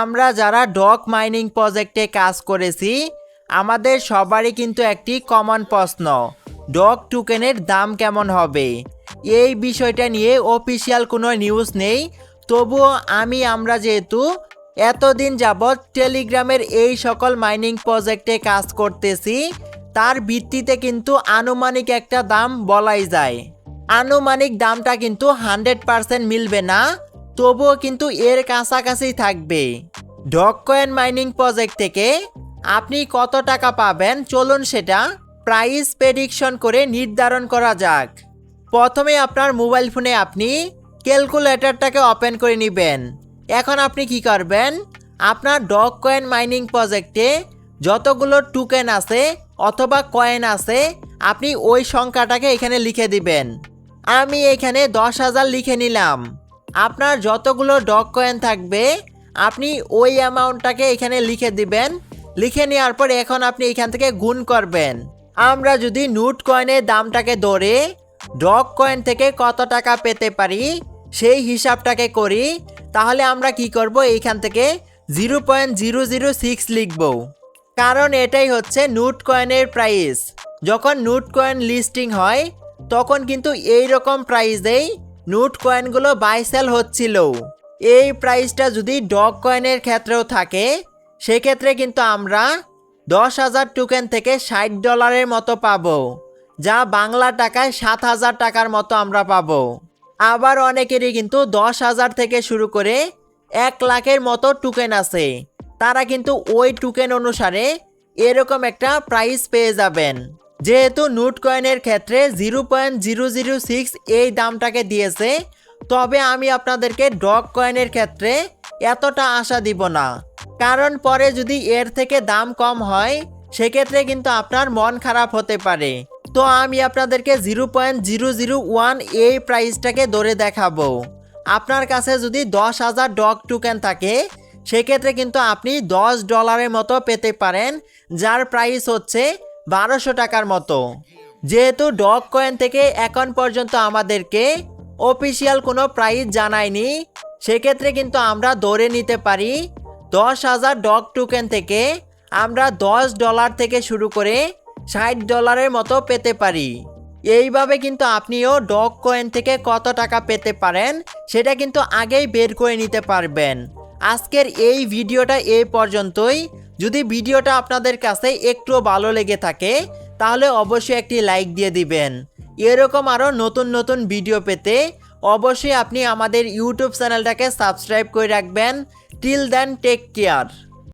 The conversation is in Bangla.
আমরা যারা ডক মাইনিং প্রজেক্টে কাজ করেছি, আমাদের সবারই কিন্তু একটি কমন প্রশ্ন, ডক টোকেনের দাম কেমন হবে? এই বিষয়টা নিয়ে অফিসিয়াল কোনো নিউজ নেই, তবুও আমি, আমরা যেহেতু এতদিন যাবৎ টেলিগ্রামের এই সকল মাইনিং প্রজেক্টে কাজ করতেছি, তার ভিত্তিতে কিন্তু আনুমানিক একটা দাম বলাই যায়। আনুমানিক দামটা কিন্তু হান্ড্রেড পারসেন্ট মিলবে না তবুও কিন্তু এর কাছাকাছি থাকবে। ডক কয়েন মাইনিং প্রজেক্ট থেকে আপনি কত টাকা পাবেন চলুন সেটা প্রাইস প্রেডিকশন করে নির্ধারণ করা যাক। প্রথমে আপনার মোবাইল ফোনে আপনি ক্যালকুলেটরটাকে ওপেন করে নেবেন। এখন আপনি কি করবেন? আপনার ডগ কয়েন মাইনিং প্রজেক্টে যতগুলো টুকেন আছে অথবা কয়েন আছে, আপনি ওই সংখ্যাটাকে এখানে লিখে দিবেন। আমি এখানে দশ হাজার লিখে নিলাম। আপনার যতগুলো ডগ কয়েন থাকবে, আপনি ওই অ্যামাউন্টটাকে এখানে লিখে দিবেন। লিখে নেওয়ার পর এখন আপনি এখান থেকে গুণ করবেন। আমরা যদি নুট কয়েনের দামটাকে ধরে ডগ কয়েন থেকে কত টাকা পেতে পারি, সেই হিসাবটাকে করি, তাহলে আমরা কি করব? এইখান থেকে zero point zero zero six লিখব। কারণ এটাই হচ্ছে নুট কয়েনের প্রাইস যখন নুট কয়েন লিস্টিং হয়, তখন কিন্তু এই রকম প্রাইসেই নুট কয়েনগুলো বাই সেল হচ্ছিল। এই প্রাইসটা যদি ডগ কয়েনের ক্ষেত্রেও থাকে, সেক্ষেত্রে কিন্তু আমরা দশ হাজার টোকেন থেকে ষাট ডলারের মতো পাবো, যা বাংলা টাকায় সাত হাজার টাকার মতো আমরা পাবো। আবার অনেকেরই কিন্তু দশ হাজার থেকে শুরু করে এক লাখের মতো টোকেন আছে। তারা কিন্তু ওই টোকেন অনুসারে এরকম একটা প্রাইস পেয়ে যাবেন। যেহেতু নোট কয়েনের ক্ষেত্রে zero point zero zero six এই দামটাকে দিয়েছে, তবে আমি আপনাদেরকে ডগ কয়েনের ক্ষেত্রে এতটা আশা দিব না। কারণ পরে যদি এর থেকে দাম কম হয়, সেক্ষেত্রে কিন্তু আপনার মন খারাপ হতে পারে। তো আমি আপনাদেরকে zero point zero zero one এই প্রাইসটাকে ধরে দেখাবো। আপনার কাছে যদি দশ হাজার ডগ টোকেন থাকে, সেক্ষেত্রে কিন্তু আপনি দশ ডলারের মতো পেতে পারেন, যার প্রাইস হচ্ছে বারোশো টাকার মতো। যেহেতু ডগ কয়েন থেকে এখন পর্যন্ত আমাদেরকে অফিসিয়াল কোনো প্রাইস জানায়নি, সেক্ষেত্রে কিন্তু আমরা ধরে নিতে পারি দশ হাজার ডগ টোকেন থেকে আমরা দশ ডলার থেকে শুরু করে ষাট ডলারের মতো পেতে পারি। এইভাবে কিন্তু আপনিও ডগ কয়েন থেকে কত টাকা পেতে পারেন, সেটা কিন্তু আগেই বের করে নিতে পারবেন। আজকের এই ভিডিওটা এই পর্যন্তই। যদি ভিডিওটা আপনাদের কাছে একটু ভালো লেগে থাকে, তাহলে অবশ্যই একটি লাইক দিয়ে দিবেন। এরকম আরও নতুন নতুন ভিডিও পেতে অবশ্যই আপনি আমাদের ইউটিউব চ্যানেলটাকে সাবস্ক্রাইব করে রাখবেন। Till then take care.